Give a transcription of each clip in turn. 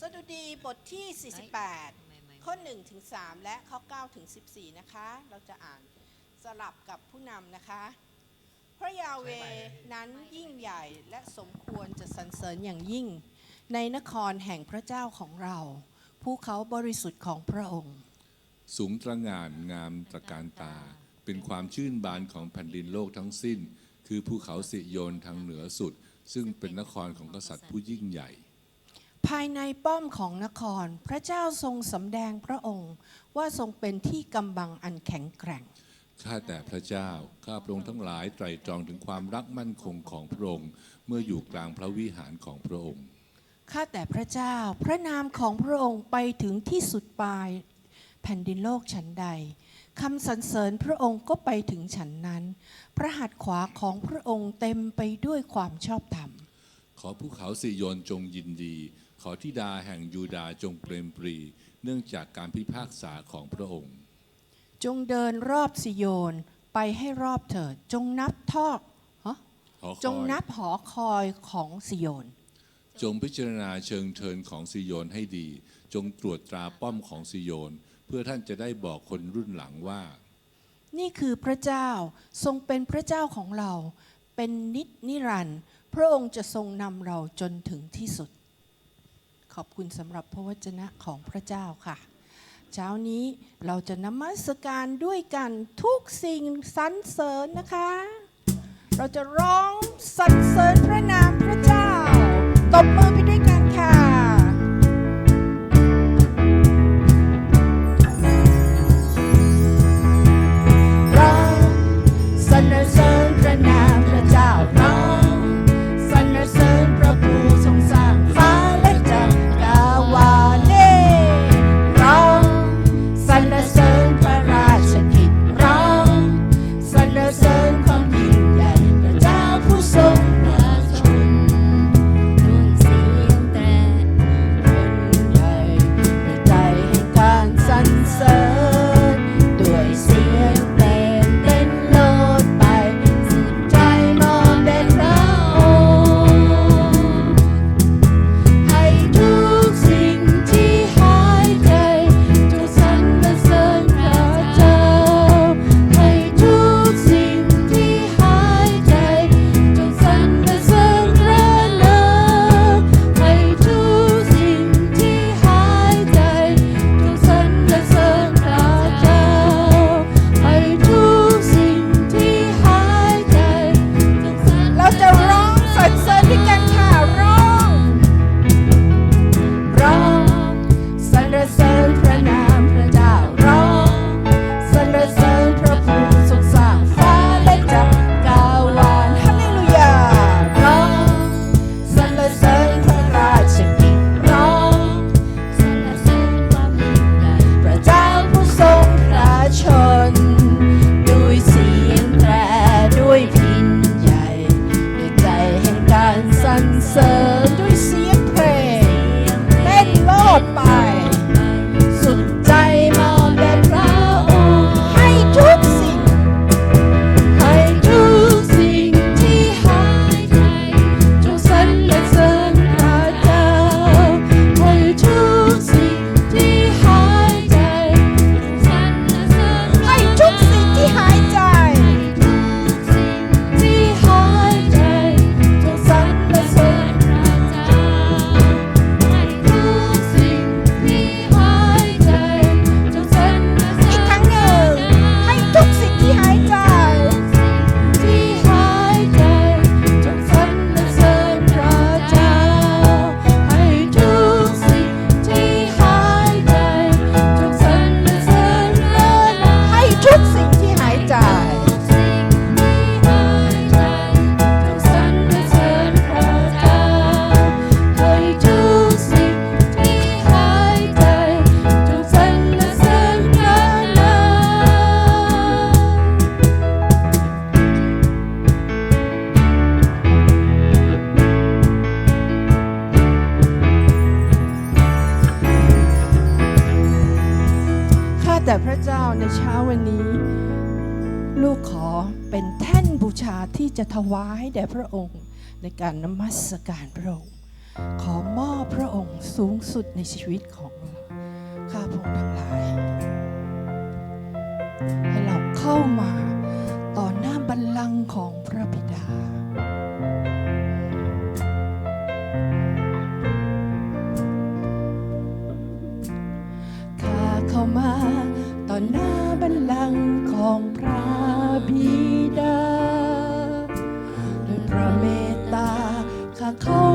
สดุดีบทที่ 48 ข้อ1ถึง3และข้อ9ถึง14 นะคะ เราจะอ่านสลับกับผู้นำนะคะ พระยาเวนั้นยิ่งใหญ่และสมควรจะสรรเสริญอย่างยิ่ง ในนครแห่งพระเจ้าของเรา ผู้เขาบริสุทธิ์ของพระองค์ สูงตระหง่านงามตระการตา เป็นความชื่นบานของแผ่นดินโลกทั้งสิ้น คือภูเขาสิโยนทางเหนือสุด ซึ่งเป็นนครของกษัตริย์ผู้ยิ่งใหญ่ ภายในป้อมของนคร พระเจ้าทรงสำแดงพระองค์ว่าทรงเป็นที่กำบังอันแข็งแกร่ง ข้าแต่พระเจ้า ข้าพระองค์ทั้งหลายไตรตรองถึงความรักมั่นคงของพระองค์ เมื่ออยู่กลางพระวิหารของพระองค์ ข้าแต่พระเจ้า พระนามของพระองค์ไปถึงที่สุดปลาย แผ่นดินโลกฉันใดคำสรรเสริญพระองค์ก็ไปถึงฉันนั้น พระหัตถ์ขวาของพระองค์เต็มไปด้วยความชอบธรรม ขอภูเขาสิโยนจงยินดี ขอทิดาแห่งยูดาห์จงเปรมปรี เนื่องจากการพิพากษาของพระองค์ จงเดินรอบสิโยนไปให้รอบเถิด จงนับทอกฮะขอคอย จงนับหอคอยของสิโยน จงพิจารณาเชิงเทินของซิโยนให้ดี จงตรวจตราป้อมของซิโยน เพื่อท่านจะได้บอกคนรุ่นหลังว่า นี่คือพระเจ้าทรงเป็นพระเจ้าของเรา เป็นนิจนิรันดร์พระองค์จะทรงนำเราจนถึงที่สุดข อบคุณสำหรับพระวจนะของพระเจ้าค่ะ เช้านี้เราจะนมัสการด้วยกันทุกสิ่งสรรเสริญนะคะ เราจะร้องสรรเสริญพระนามพระเจ้าตบมือไปด้วยกัน จะถวายแด่พระองค์ในการนมัสการพระองค์ ขอมอบพระองค์สูงสุดในชีวิตของข้าพงทั้งหลาย ให้เราเข้ามาต่อหน้าบัลลังก์ของพระบิดาข้าเข้ามาต่อหน้า 다 거.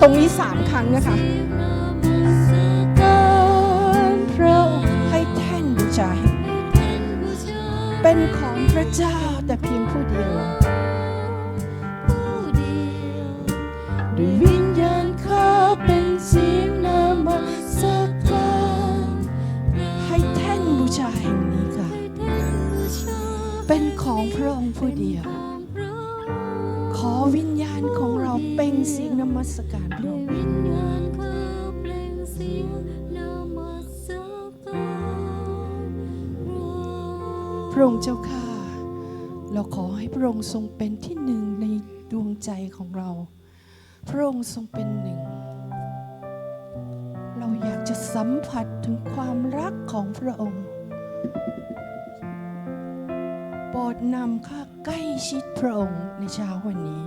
ตรงนี้สามครั้งนะคะพระองค์ให้แท่นบูชาเป็นของพระเจ้าแต่เพียงผู้เดียวด้วยวิญญาณข้าเป็นเสียงนามสักการให้แท่นบูชาแห่งนี้ค่ะ เป็นของพระองค์ผู้เดียว เสียงนมัสการพระองค์พระองค์เจ้าค่ะ เราขอให้พระองค์ทรงเป็นที่หนึ่งในดวงใจของเรา พระองค์ทรงเป็นหนึ่ง เราอยากจะสัมผัสถึงความรักของพระองค์โปรดนำข้าใกล้ชิดพระองค์ในเช้าวันนี้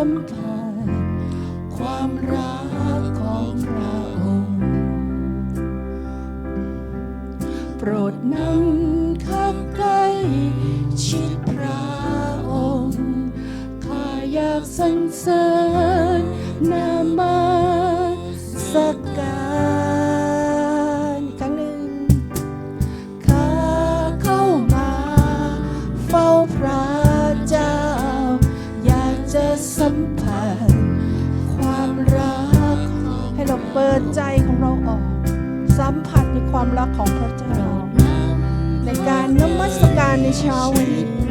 ัมผัสความรักของพระองค์ โปรดนำข้าใกล้ชิดพระองค์ ข้าอยากสรรเสริญนามา ความรักของพระเจ้า ในการนมัสการในเช้าวันนี้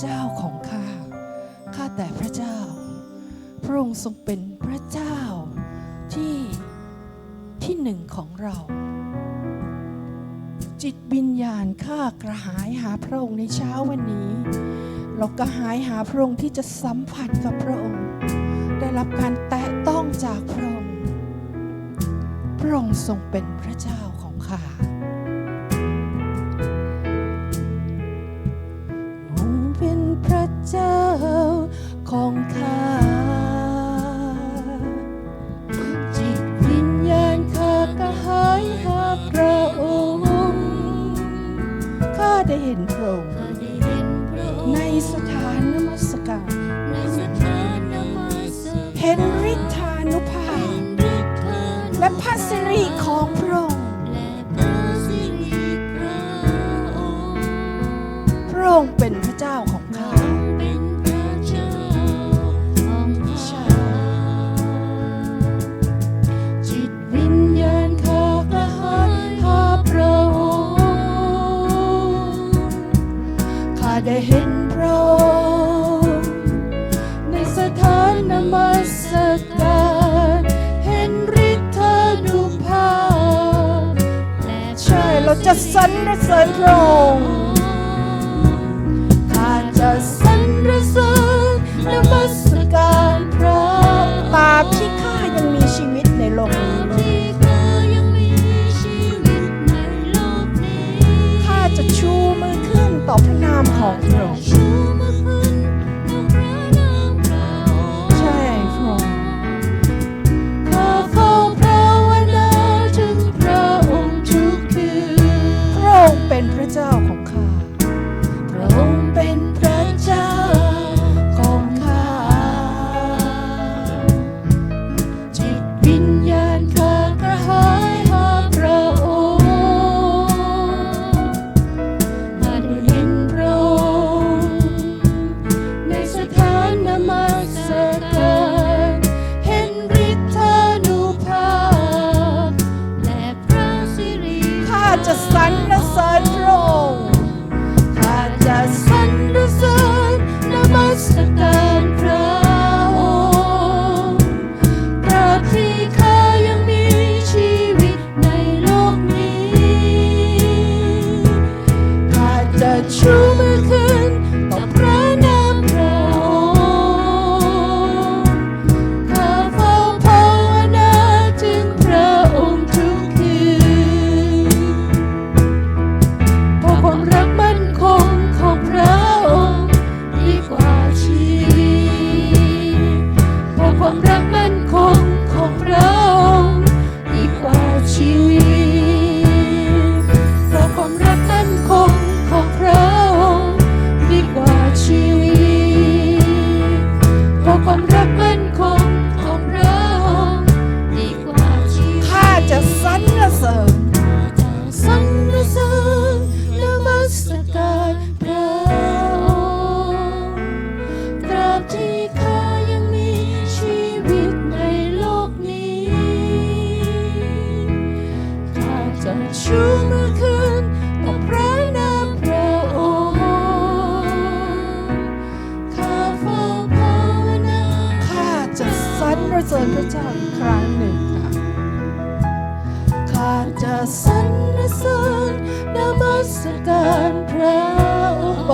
เจ้าของข้า ข้าแต่พระเจ้า พระองค์ทรงเป็นพระเจ้าที่ที่หนึ่งของเรา จิตวิญญาณข้ากระหายหาพระองค์ในเช้าวันนี้ เรากระหายหาพระองค์ที่จะสัมผัสกับพระองค์ ได้รับการแตะต้องจากพระองค์ พระองค์ทรงเป็นพระเจ้า ในสถานนมัสการเห็นริธานุภาพและพระสิริของ 真的是儿哦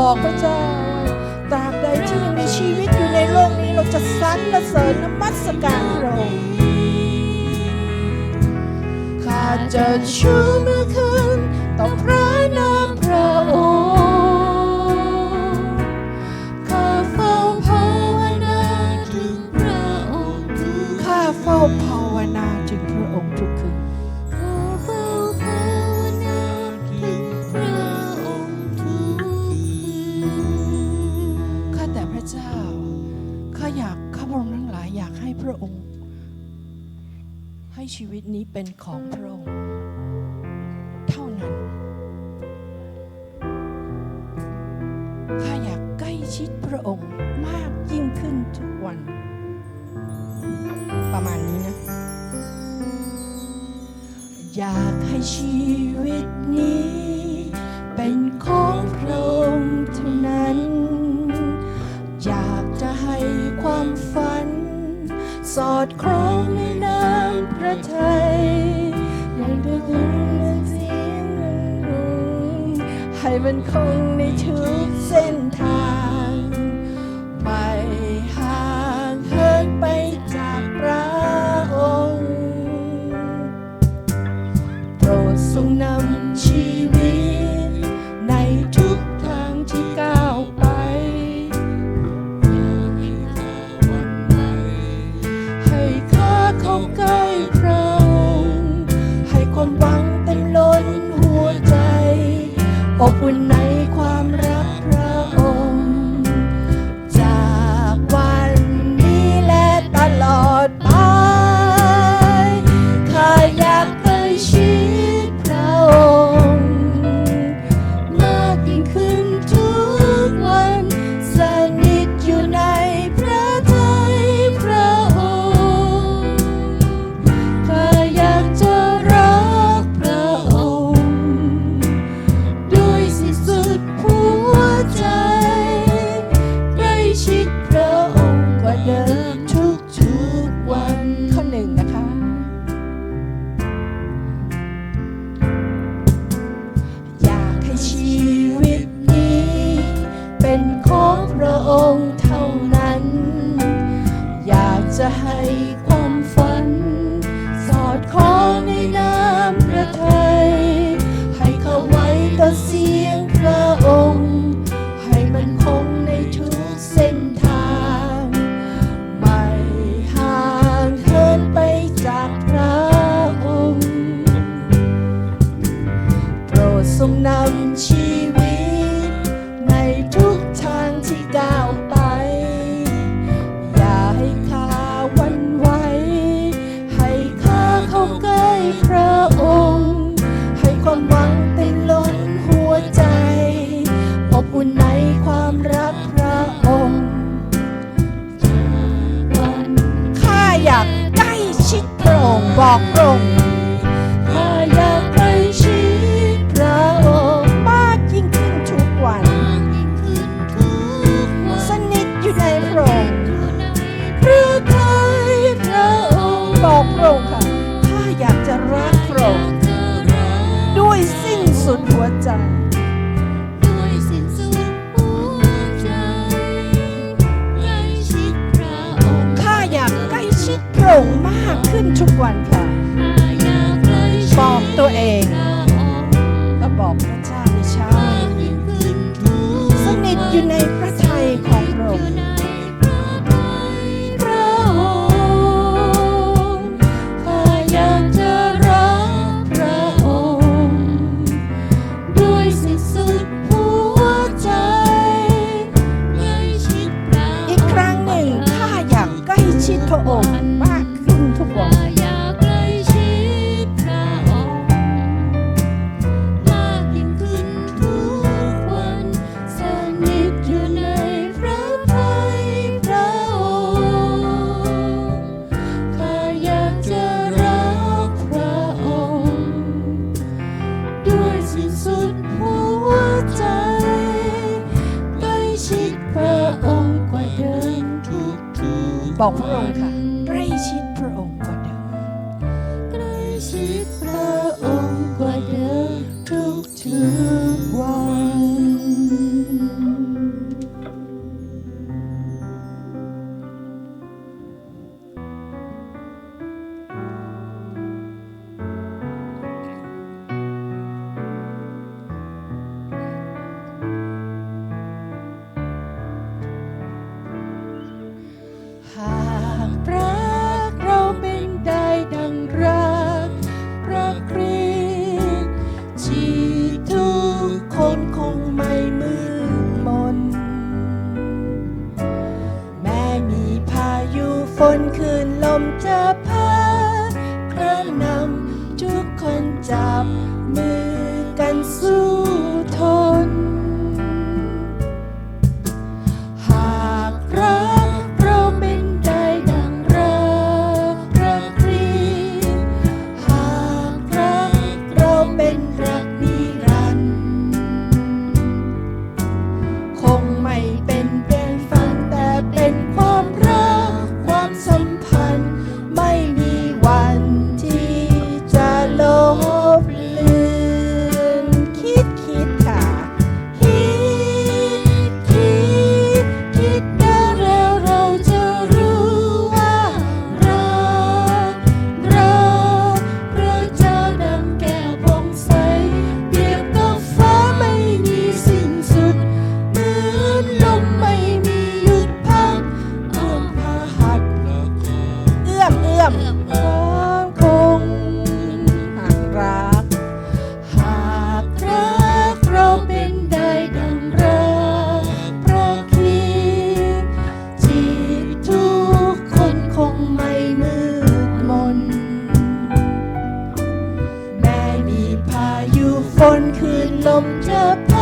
บอกพระเจ้าตราบใดที่ยังมีชีวิตอยู่ในโลกนี้เราจะสรรเสริญนมัสการพระองค์ข้าจะชูมือขึ้นต่อพระ นี้เป็นของพระองค์เท่านั้น ข้าอยากใกล้ชิดพระองค์มากยิ่งขึ้นทุกวัน ประมาณนี้นะ อยากให้ชีวิตนี้ อุ่นในความรักพระองค์ข้าอยากใกล้ชิดโปร่งบอกโปร่ง สมจะพ